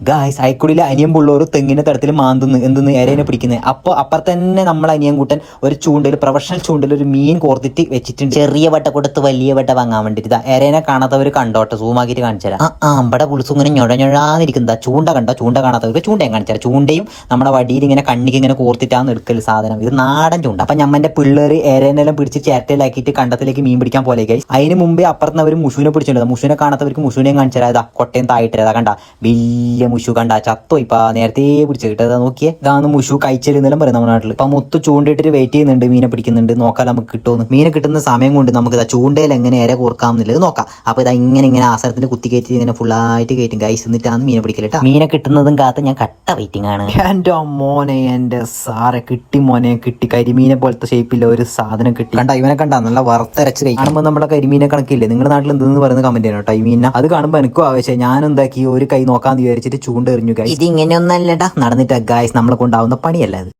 Guys അയക്കുടിയിലെ അനിയൻ പുള്ളോർ തെങ്ങിന്റെ തടത്തിൽ മാന്തുന്നു. എന്തെന്ന്? ഇരേനെ പിടിക്കുന്നത് അപ്പോൾ അപ്പുറത്ത് തന്നെ നമ്മൾ അനിയൻ കൂട്ടൻ ഒരു ചൂണ്ടയിൽ പ്രൊഫഷണൽ ചൂണ്ടയിൽ ഒരു മീൻ കോർത്തിട്ട് വെച്ചിട്ടുണ്ട്. ചെറിയ വട്ട കൊടുത്ത് വലിയ വട്ട വാങ്ങാൻ വേണ്ടിയിട്ട് ഇതാ ഏരേനെ കാണാത്തവർ കണ്ടോട്ടെ സൂമാക്കിയിട്ട് കാണിച്ചാൽ ആ ആ. അമ്പടെ പുളിസും ഇങ്ങനെ ഞൊഴഞ്ഞൊഴാന്നിരിക്കുന്നതാ ചൂണ്ട കണ്ടോ? ചൂണ്ട കാണാത്തവർക്ക് ചൂണ്ടയും കാണിച്ചാൽ ചൂണ്ടയും നമ്മുടെ വടിയിൽ ഇങ്ങനെ കണ്ണിക്ക് ഇങ്ങനെ കോർത്തിട്ടാണ് എടുക്കൽ സാധനം. ഇത് നാടൻ ചൂണ്ട. അപ്പം ഞമ്മന്റെ പിള്ളേർ ഇരേനെല്ലാം പിടിച്ച് ചേട്ടയിലാക്കിയിട്ട് കണ്ടത്തിലേക്ക് മീൻ പിടിക്കാൻ പോലെ ഗൈസ്. അതിന് മുമ്പേ അപ്പുറത്തുനിന്ന് അവർ മുഷുവിനെ പിടിച്ചിട്ടുണ്ട്. മുഷുവിനെ കാണാത്തവർക്ക് മുഷുവിനെയും കാണിച്ചാൽ അതാ കൊട്ടയും തായിട്ടരാ കണ്ട വലിയ മുഷു കണ്ട ചത്തോ ഇപ്പൊ നേരത്തെ പിടിച്ച് കിട്ടത് നോക്കിയേ. ഇതാണ് മുഷു കഴിച്ചിരുന്നെല്ലാം പറയും നമ്മുടെ നാട്ടിൽ ഇപ്പൊ മുത്ത് ചൂണ്ടിട്ടിട്ട് വെയിറ്റ് ചെയ്യുന്നുണ്ട് മീനെ പിടിക്കുന്നുണ്ട്. നോക്കാൻ നമുക്ക് കിട്ടുമെന്ന് മീനെ കിട്ടുന്ന സമയം കൊണ്ട് നമുക്ക് ഇതാ ചൂണ്ടയിൽ എങ്ങനെ ഏറെ കോർക്കാം എന്നുള്ളത് നോക്കാം. അപ്പൊ ഇതാ ഇങ്ങനെ ഇങ്ങനെ ആസനത്തിൽ കുത്തി കയറ്റി ഇങ്ങനെ ഫുള്ളായിട്ട് കയറ്റും. കൈസ് എന്നിട്ടാണ് മീനെ പിടിക്കലിട്ടാ മീനെ കിട്ടുന്നതും കാത്ത് ഞാൻ കട്ട വെയിറ്റിംഗ് ആണ്. എന്റെ മോനെ എന്റെ സാറെ കിട്ടി മോനെ കിട്ടി കരിമീനെ പോലത്തെ ഷേപ്പില്ല ഒരു സാധനം കിട്ടി. കണ്ട ഇവനെ കണ്ട നല്ല വറുത്തരച്ച് കഴിക്കുമ്പോൾ നമ്മുടെ കരിമീനെ കണക്കില്ലേ? നിങ്ങളുടെ നാട്ടിൽ എന്തെന്ന് പറയുന്ന കമന്റ് ചെയ്യണം കേട്ടോ ഈ മീനെ അത് കാണുമ്പോൾ എനിക്കും ആവശ്യം. ഞാൻ എന്താക്കി ഒരു കൈ നോക്കാന്ന് വിചാരിച്ചിട്ട് ചൂണ്ട എറിഞ്ഞു ഗൈസ് ഇത് ഇങ്ങനെയൊന്നല്ലടാ നടന്നിട്ട് ഗായ്സ് നമ്മളെ കൊണ്ടാവുന്ന പണിയല്ല